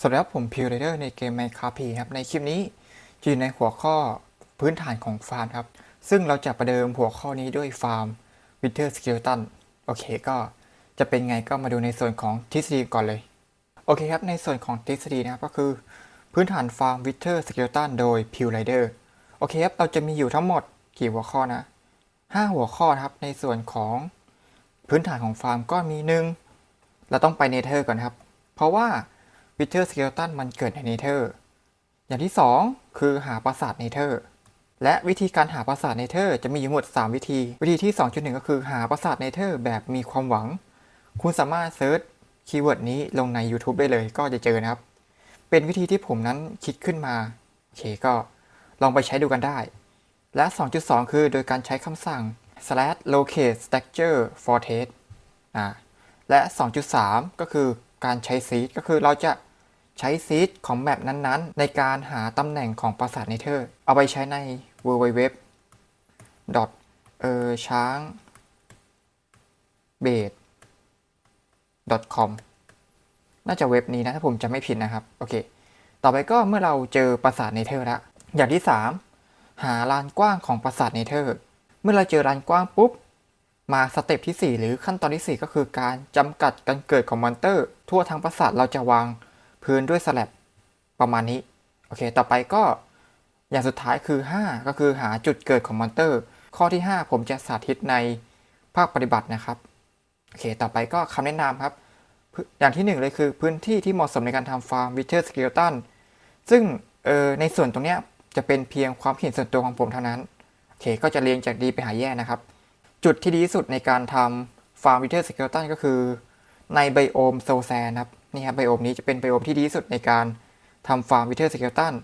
สวัสดีครับผมพิวเรเดอร์ในเกม Minecraft P ครับ ในคลิปนี้จะอยู่ในหัวข้อพื้นฐานของฟาร์มครับ ซึ่งเราจะประเดิมหัวข้อนี้ด้วยฟาร์ม Wither Skeleton โอเคก็จะเป็นไงก็มาดูในส่วนของทฤษฎีก่อนเลย โอเคครับ ในส่วนของทฤษฎีนะครับก็คือ พื้นฐานฟาร์ม Wither Skeleton โดย p i w Rider โอเคครับ เราจะมีอยู่ทั้งหมดกี่หัวข้อนะ 5 หัวข้อครับในส่วนของพื้นฐานของฟาร์มก็มีหนึ่งเราต้องไปเนเธอร์ก่อนครับ เพราะว่า วิเทอร์สเกลตันมันเกิดในเนเธอร์ อย่างที่ 2 คือหาปราสาทเนเธอร์ และวิธีการหาปราสาทเนเธอร์จะมีอยู่หมด 3 วิธี วิธีที่ 2.1 ก็คือหาปราสาทเนเธอร์แบบมีความหวัง คุณสามารถเซิร์ชคีย์เวิร์ดนี้ลงใน YouTube ได้เลยก็จะเจอนะครับ เป็นวิธีที่ผมนั้นคิดขึ้นมา โอเคก็ลองไปใช้ดูกันได้ และ 2.2 คือโดยการใช้คำสั่ง slash locate structure for test อ่าและ 2.3 ก็คือการใช้ซีดก็คือเราจะ ใช้ซีดของแมปนั้นๆ ในการหาตำแหน่งของปราสาทเนเธอร์ เอาไปใช้ใน www. เออช้าง b a d com น่าจะเว็บนี้นะ ถ้าผมจำไม่ผิดนะครับ โอเค ต่อไปก็เมื่อเราเจอปราสาทเนเธอร์แล้วอย่างที่ 3 หาลานกว้างของปราสาทเนเธอร์ เมื่อเราเจอลานกว้างปุ๊บ มาสเต็ปที่ 4 หรือขั้นตอนที่ 4 ก็คือการจำกัดการเกิดของมอนเตอร์ ทั่วทั้งปราสาทเราจะวาง พื้นด้วยสแลบประมาณนี้โอเค ต่อไปก็อย่างสุดท้ายคือ 5 ก็คือหาจุดเกิดของมอนเตอร์ ข้อที่ 5 ผมจะสาธิตในภาคปฏิบัตินะครับโอเค ต่อไปก็คำแนะนำครับ อย่างที่ 1 เลยคือพื้นที่ที่เหมาะสมในการทำฟาร์มวิเทอร์สเกลตันซึ่งเออในส่วนตรงเนี้ยจะเป็นเพียงความเห็นส่วนตัวของผมเท่านั้นโอเค ก็จะเรียงจากดีไปหาแย่นะครับ จุดที่ดีที่สุดในการทำฟาร์มวิเทอร์สเกลตันก็คือในไบโอมโซแซนครับ นี่ครับไบโอมนี้จะเป็นไบโอมที่ดีที่สุดในการทำฟาร์มวิเทอร์สเกลตัน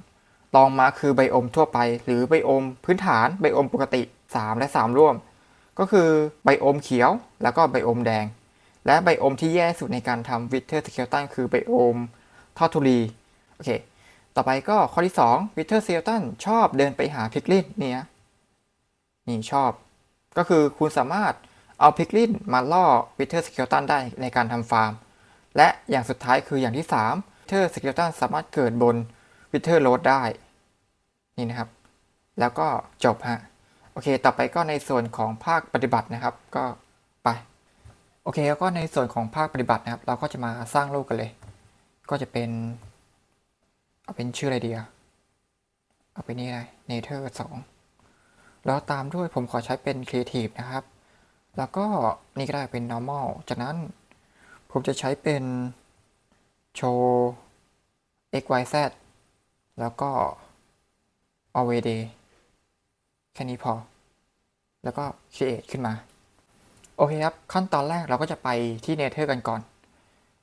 ลองมาคือไบโอมทั่วไป หรือไบโอมพื้นฐานไบโอมปกติ 3 และ 3 ร่วม ก็คือไบโอมเขียว แล้วก็ไบโอมแดง และไบโอมที่แย่สุดในการทำวิเทอร์สเกลตันคือไบโอมทอทุลีโอเค ต่อไปก็ข้อที่2วิเทอร์สเกลตันชอบเดินไปหาพิกลินเนี่ยนี่ชอบ ก็คือคุณสามารถเอาพิกลินมาล่อวิเทอร์สเกลตันได้ในการทำฟาร์ม และอย่างสุดท้ายคืออย่างที่3เทอร์สเกลตันสามารถเกิดบนวิเทอร์โรดได้ นี่นะครับ แล้วก็จบฮะ โอเค ต่อไปก็ในส่วนของภาคปฏิบัตินะครับ ก็ไป โอเค แล้วก็ในส่วนของภาคปฏิบัตินะครับ เราก็จะมาสร้างโลกกันเลย ก็จะเป็น เอาเป็นชื่ออะไรดีอะเอาเป็นนี่เลยเนเธอร์สองแล้วตามด้วยผมขอใช้เป็น Creative นะครับ แล้วก็นี่ก็ได้เป็น normal จากนั้น ผมจะใช้เป็น show x y z แล้วก็ always day แค่นี้พอ แล้วก็ create ขึ้นมา โอเคครับ ขั้นตอนแรกเราก็จะไปที่เนเธอร์กันก่อน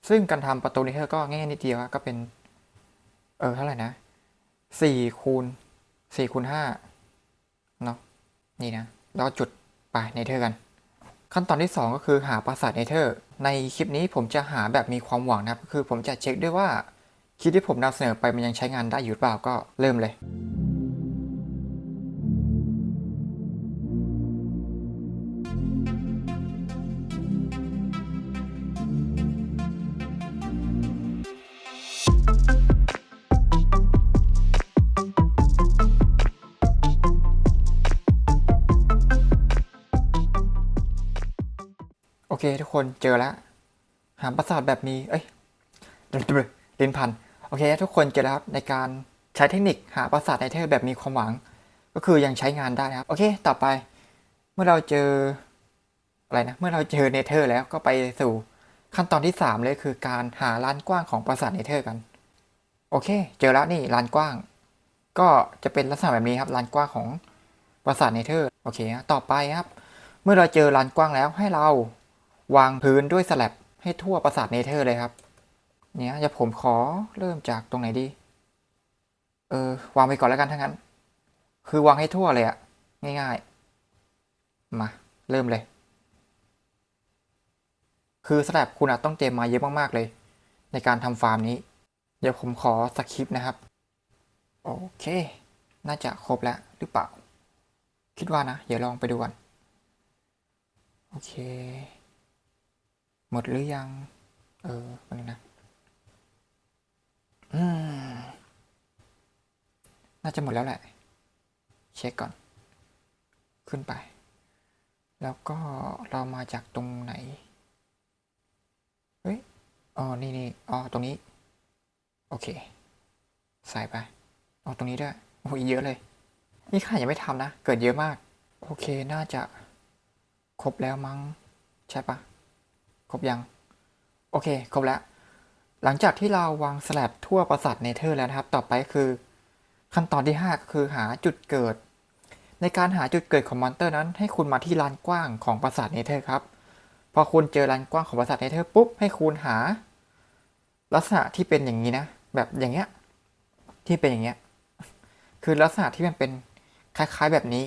ซึ่งการทำประตูเนเธอร์ก็ง่ายนิดเดียวครับก็เป็น เออเท่าไหร่นะสี่คูณสี่คูณห้าเนาะนี่นะ แล้วจุดไปเนเธอร์กัน ขั้นตอนที่ 2 ก็คือหาปราสาทเนเธอร์ ในคลิปนี้ผมจะหาแบบมีความหวังนะครับก็คือผมจะเช็คด้วยว่าคลิปที่ผมนำเสนอไปมันยังใช้งานได้อยู่หรือเปล่าก็เริ่มเลย เคทุกคนเจอแล้วหาปราสาทแบบมีเอ้ยลิ้นพันโอเคทุกคนเจอแล้วครับในการใช้เทคนิคหาปราสาทในเทอร์แบบมีความหวัง ก็คือยังใช้งานได้นะครับ โอเค ต่อไป เมื่อเราเจออะไรนะเมื่อเราเจอเนเธอร์แล้วก็ไปสู่ขั้นตอนที่ 3 เลยคือการหาลานกว้างของปราสาทเนเธอร์กัน โอเค เจอแล้วนี่ลานกว้าง ก็จะเป็นลักษณะแบบนี้ครับลานกว้างของปราสาทเนเธอร์โอเค ต่อไปครับ เมื่อเราเจอลานกว้างแล้วให้เรา วางพื้นด้วยสแลบให้ทั่วปราสาทเนเธอร์เลยครับ เนี่ยจะผมขอเริ่มจากตรงไหนดี เออ วางไปก่อนแล้วกันทั้งนั้น คือวางให้ทั่วเลยอะง่ายๆ มา เริ่มเลย คือสแลบคุณอาจต้องเตรียมมาเยอะมากๆเลย ในการทำฟาร์มนี้ เดี๋ยวผมขอสคริปต์นะครับ โอเค น่าจะครบแล้วหรือเปล่า คิดว่านะ เดี๋ยวลองไปดูกัน โอเค หมดหรือยัง เออคนนึงนะน่าจะหมดแล้วแหละ เช็คก่อน ขึ้นไป แล้วก็เรามาจากตรงไหน เฮ้ย อ๋อ นี่นี่อ๋อ ตรงนี้ โอเค ใส่ไป อ๋อ ตรงนี้ด้วย โอ้ยเยอะเลย นี่ข้ายังไม่ทำนะ เกิดเยอะมาก โอเค น่าจะ ครบแล้วมั้ง ใช่ปะ ครบยัง โอเค ครบแล้ว หลังจากที่เราวางสแลบทั่วปราสาทเนเธอร์แล้วนะครับ ต่อไปคือ ขั้นตอนที่ 5 ก็คือหาจุดเกิด ในการหาจุดเกิดของมอนเตอร์นั้น ให้คุณมาที่ลานกว้างของปราสาทเนเธอร์ครับ พอคุณเจอลานกว้างของปราสาทเนเธอร์ปุ๊บให้คุณหา ลักษณะที่เป็นอย่างนี้นะ แบบอย่างเงี้ยที่เป็นอย่างเงี้ยคือลักษณะที่มันเป็นคล้ายๆแบบนี้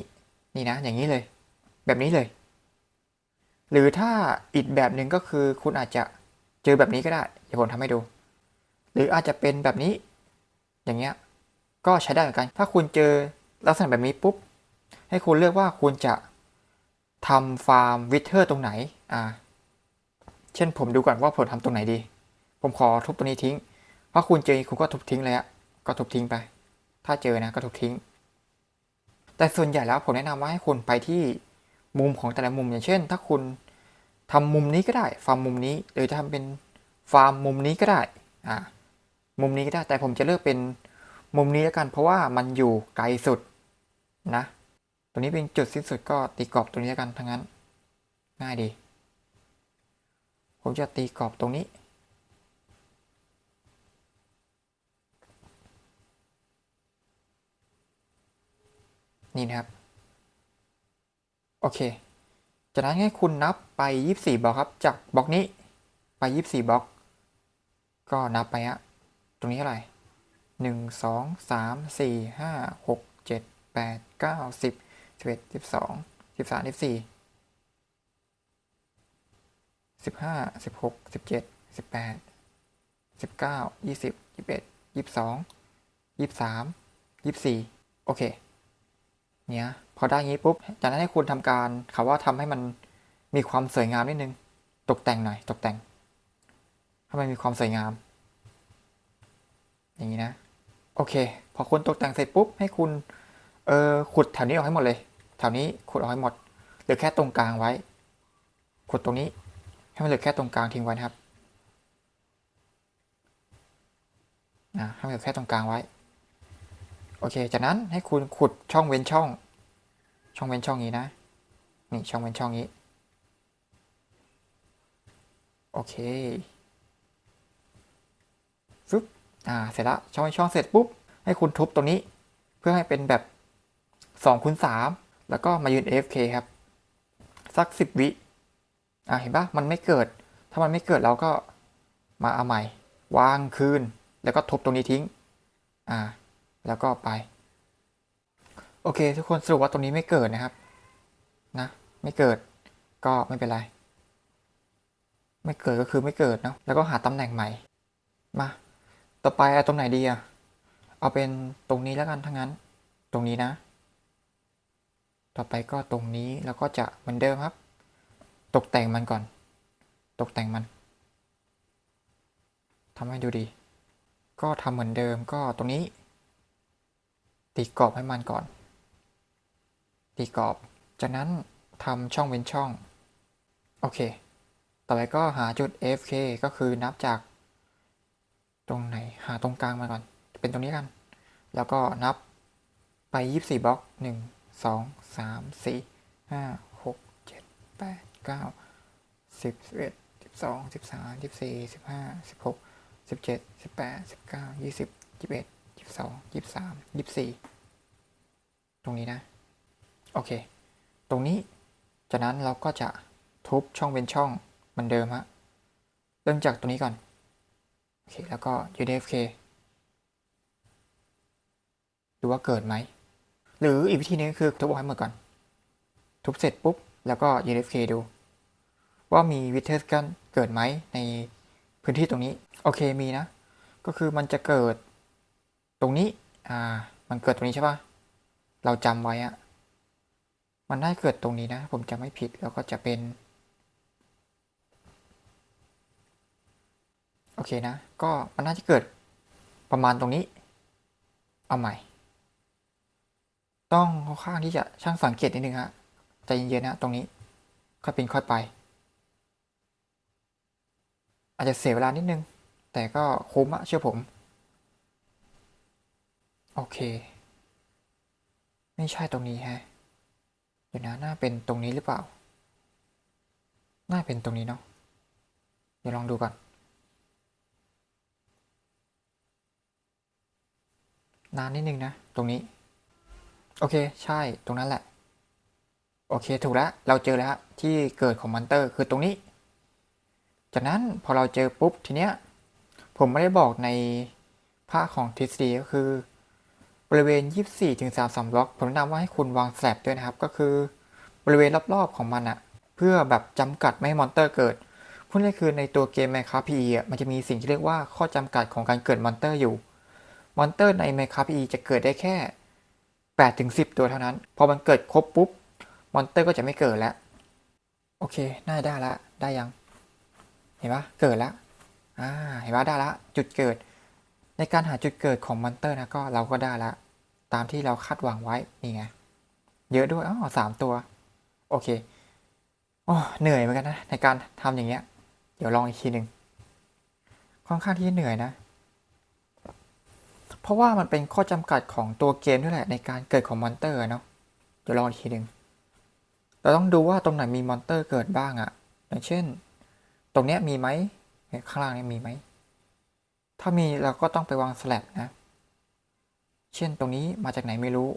นี่นะ อย่างนี้เลย แบบนี้เลย หรือถ้าอีกแบบหนึ่งก็คือคุณอาจจะเจอแบบนี้ก็ได้ เดี๋ยวผมทำให้ดู หรืออาจจะเป็นแบบนี้ อย่างเงี้ย ก็ใช้ได้เหมือนกัน ถ้าคุณเจอลักษณะแบบนี้ปุ๊บ ให้คุณเลือกว่าคุณจะทำฟาร์มวิเทอร์ตรงไหน อ่า เช่นผมดูก่อนว่าผมทำตรงไหนดี ผมขอทุบตัวนี้ทิ้ง เพราะคุณเจอคุณก็ทุบทิ้งเลยอะก็ทุบทิ้งไป ถ้าเจอนะก็ทุบทิ้ง แต่ส่วนใหญ่แล้วผมแนะนำว่าให้คุณไปที่ มุมของแต่ละมุมอย่างเช่น ถ้าคุณทำมุมนี้ก็ได้ฟาร์มมุมนี้หรือจะทำเป็นฟาร์มมุมนี้ก็ได้อ่ามุมนี้ก็ได้แต่ผมจะเลือกเป็นมุมนี้แล้วกัน เพราะว่ามันอยู่ไกลสุดนะตัวนี้เป็นจุดสิ้นสุดก็ตีกรอบตรงนี้แล้วกันทั้งนั้นง่ายดี ผมจะตีกรอบตรงนี้ นี่นะครับ โอเค จากนั้นให้คุณนับไป 24บล็อกครับ จากบล็อกนี้ไป 24บล็อก ก็นับไปฮะ ตรงนี้เท่าไหร่หนึ่งสองสามสี่ห้าหกเจ็ดแปดเก้าสิบสิบเอ็ดสิบสองสิบสามสิบสี่สิบห้าสิบหกสิบเจ็ดสิบแปดสิบเก้ายี่สิบยี่สิบเอ็ดยี่สิบสองยี่สิบสามยี่สิบสี่โอเค เนี่ยพอได้งี้ปุ๊บจากนั้นให้คุณทำการคำว่าทำให้มันมีความสวยงามนิดนึง ตกแต่งหน่อย ตกแต่งให้มันมีความสวยงาม อย่างนี้นะ โอเค พอคุณตกแต่งเสร็จปุ๊บให้คุณเออขุดแถวนี้ออกให้หมดเลย แถวนี้ขุดออกให้หมดเหลือแค่ตรงกลางไว้ ขุดตรงนี้ ให้มันเหลือแค่ตรงกลางทิ้งไว้นะครับนะให้มันเหลือแค่ตรงกลางไว้ โอเค จากนั้นให้คุณขุดช่องเว้นช่อง ช่องเว้นช่องนี้นะ นี่ช่องเว้นช่องนี้ โอเคฟึบอ่า เสร็จละ ช่องเว้นช่องเสร็จปุ๊บ ให้คุณทุบตรงนี้ เพื่อให้เป็นแบบ2คูณ3แล้วก็มายืน AFK ครับ สัก 10 วิ อ่า เห็นปะมันไม่เกิด ถ้ามันไม่เกิดเราก็มาเอาใหม่ วางคืน แล้วก็ทุบตรงนี้ทิ้ง อ่า แล้วก็ไป โอเค ทุกคนสรุปว่าตรงนี้ไม่เกิดนะครับ นะ ไม่เกิดก็ไม่เป็นไร ไม่เกิดก็คือไม่เกิดเนาะแล้วก็หาตำแหน่งใหม่ มา ต่อไปเอาตรงไหนดีอะเอาเป็นตรงนี้แล้วกันทั้งนั้น ตรงนี้นะ ต่อไปก็ตรงนี้แล้วก็จะเหมือนเดิมครับ ตกแต่งมันก่อน ตกแต่งมันทำให้ดูดี ก็ทำเหมือนเดิมก็ตรงนี้ ตีกรอบให้มันก่อน ตีกรอบ จากนั้นทำช่องเว้นช่อง โอเค ต่อไปก็หาจุด FK ก็คือนับจาก ตรงไหน หาตรงกลางมาก่อน เป็นตรงนี้กัน แล้วก็นับไป 24บล็อก 1 2 3 4 5 6 7 8 9 10 11 12 13 14 15 16 17 18 19 20 21 22 23 24ตรงนี้นะ โอเค ตรงนี้จากนั้นเราก็จะทุบช่องเป็นช่องเหมือนเดิมฮะเริ่มจากตรงนี้ก่อน โอเค แล้วก็ UDFK ดูว่าเกิดไหม หรืออีกวิธีนึงคือทุบออกให้หมดก่อน ทุบเสร็จปุ๊บ แล้วก็ UDFK ดู ว่ามีวิเทอร์กันเกิดไหมในพื้นที่ตรงนี้ โอเคมีนะ ก็คือมันจะเกิด รงนี้ อ่า มันเกิดตรงนี้ใช่ปะเราจำไว้อะมันได้เกิดตรงนี้นะ ผมจะไม่ผิดแล้วก็จะเป็น โอเคนะ ก็มันน่าจะเกิดประมาณตรงนี้ เอาใหม่ ต้องค่อนข้างที่จะช่างสังเกตนิดนึงฮะใจเย็นๆนะตรงนี้ ค่อยเป็นค่อยไป อาจจะเสียเวลานิดนึง แต่ก็คุ้มอะเชื่อผม โอเค ไม่ใช่ตรงนี้แฮะเดี๋ยวนะน่าเป็นตรงนี้หรือเปล่า น่าเป็นตรงนี้เนาะเดี๋ยวลองดูก่อน นานนิดนึงนะ ตรงนี้ โอเคใช่ตรงนั้นแหละ โอเคถูกแล้ว เราเจอแล้วที่เกิดของมอนเตอร์คือตรงนี้ จากนั้นพอเราเจอปุ๊บทีเนี้ยผมไม่ได้บอกในภาคของทฤษฎีก็คือ ริเวณ 24ถึง33ล็อก ผมแนะนำว่าให้คุณวางแสลบด้วยนะครับ ก็คือบริเวณรอบๆของมันอะเพื่อแบบจำกัดไม่ให้มอนเตอร์เกิดพูดง่ายคือในตัวเกม Minecraft PE อะมันจะมีสิ่งที่เรียกว่าข้อจำกัดของการเกิดมอนเตอร์อยู่ มอนเตอร์ใน Minecraft PE จะเกิดได้แค่8ถึง10 ตัวเท่านั้น พอมันเกิดครบปุ๊บ มอนเตอร์ก็จะไม่เกิดแล้ว โอเค น่าได้ละ ได้ยัง เห็นปะเกิดล้วอ่า เห็นปะได้ละ จุดเกิด ในการหาจุดเกิดของมอนเตอร์นะก็เราก็ได้ละ ตามที่เราคาดหวังไว้ นี่ไง เยอะด้วยอ๋อสามตัว โอเคโอ้เหนื่อยเหมือนกันนะ ในการทำอย่างเงี้ย เดี๋ยวลองอีกทีหนึ่งค่อนข้างที่จะเหนื่อยนะ เพราะว่ามันเป็นข้อจำกัดของตัวเกมด้วยแหละ ในการเกิดของมอนเตอร์เนาะเดี๋ยวลองอีกทีหนึ่งเราต้องดูว่าตรงไหนมีมอนเตอร์เกิดบ้างอะอย่างเช่น ตรงเนี้ยมีไหมเนี่ยข้างล่างเนี่ยมีไหม ถ้ามีเราก็ต้องไปวางสลับนะ เช่นตรงนี้มาจากไหนไม่รู้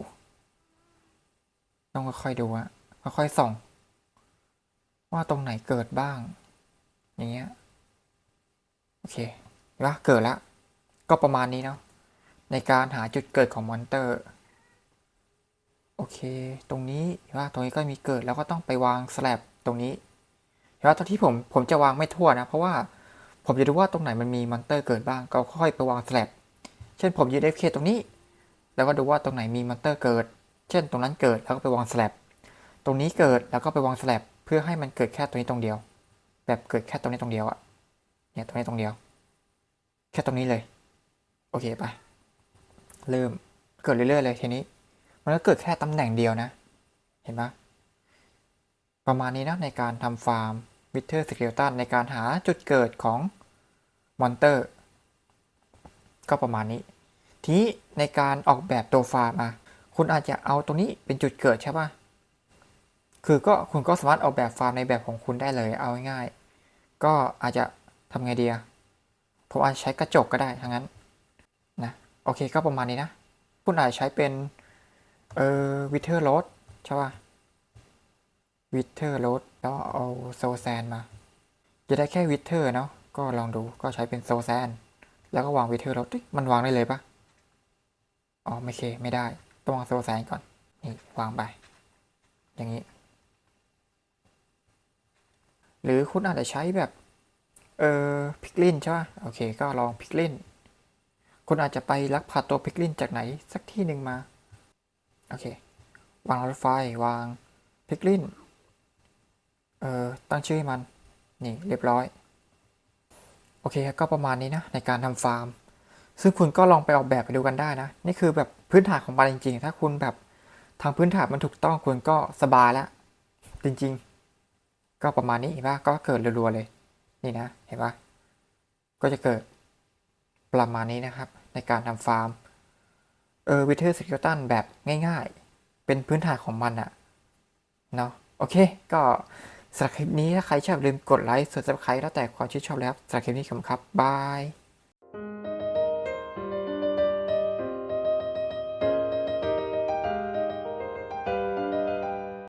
ต้องค่อยๆดูอะค่อยๆส่อง ว่าตรงไหนเกิดบ้าง อย่างเงี้ย โอเคเห็นปะเกิดล้วก็ประมาณนี้เนาะ ในการหาจุดเกิดของมอนเตอร์ โอเค ตรงนี้เห็นว่าตรงนี้ก็มีเกิดแล้วก็ต้องไปวางสแลบตรงนี้เห็นว่าตอนที่ผมผมจะวางไม่ทั่วนะ เพราะว่าผมจะดูว่าตรงไหนมันมีมอนเตอร์เกิดบ้าง ก็ค่อยไปวางสแลบเช่นผมยืน FK ตรงนี้ แล้วก็ดูว่าตรงไหนมีมอนเตอร์เกิด เช่นตรงนั้นเกิดแล้วก็ไปวางสแลบตรงนี้เกิดแล้วก็ไปวางสแลบเพื่อให้มันเกิดแค่ตรงนี้ตรงเดียว แบบเกิดแค่ตรงนี้ตรงเดียวอะเนี่ยตรงนี้ตรงเดียว แค่ตรงนี้เลย โอเคไป เริ่มเกิดเรื่อยๆเลยทีนี้ มันก็เกิดแค่ตำแหน่งเดียวนะ เห็นปะประมาณนี้นะในการทำฟาร์มวิเทอร์สเกลตันในการหาจุดเกิดของมอนเตอร์ ก็ประมาณนี้ ทีนี้ในการออกแบบตัวฟาร์มอะคุณอาจจะเอาตรงนี้เป็นจุดเกิดใช่ปะคือก็คุณก็สามารถออกแบบฟาร์มในแบบของคุณได้เลยเอาง่ายๆ ก็อาจจะทำไงดีอะผมอาจใช้กระจกก็ได้ทั้งนั้นนะโอเคก็ประมาณนี้นะ คุณอาจใช้เป็นเออวิเทอร์โรดใช่ป่ะวิเทอร์โรดแล้วเอาโซแซนมา จะได้แค่วิเทอร์เนาะก็ลองดูก็ใช้เป็นโซแซนแล้วก็วางวิเทอร์โรดมันวางได้เลยปะ อ๋อไม่เค ไม่ได้ ต้องวางโซแซนก่อน นี่ วางไป อย่างนี้ หรือคุณอาจจะใช้แบบ เออพิกลินใช่ป่ะโอเค ก็ลองพิกลินคุณอาจจะไปลักพาตัวพิกลินจากไหนสักที่หนึ่งมา โอเค วางรถไฟวางพิกลินเอ่อตั้งชื่อให้มัน นี่เรียบร้อย โอเคก็ประมาณนี้นะ ในการทำฟาร์ม ซึ่งคุณก็ลองไปออกแบบไปดูกันได้นะ นี่คือแบบพื้นฐานของมันจริง ๆ ถ้าคุณแบบทางพื้นฐานมันถูกต้องคุณก็สบายแล้ว จริง ๆ ก็ประมาณนี้เห็นปะก็เกิดรัวๆเลย นี่นะ เห็นปะก็จะเกิดประมาณนี้นะครับ ในการทำฟาร์มเออวิเทอร์สกิลตันแบบง่าย ๆ เป็นพื้นฐานของมันอะเนาะโอเค ก็สำหรับคลิปนี้ถ้าใครชอบลืมกดไลค์ส่วนสำหรับใครแล้วแต่ความชื่นชอบแล้วสำหรับคลิปนี้ขอบคุณครับบาย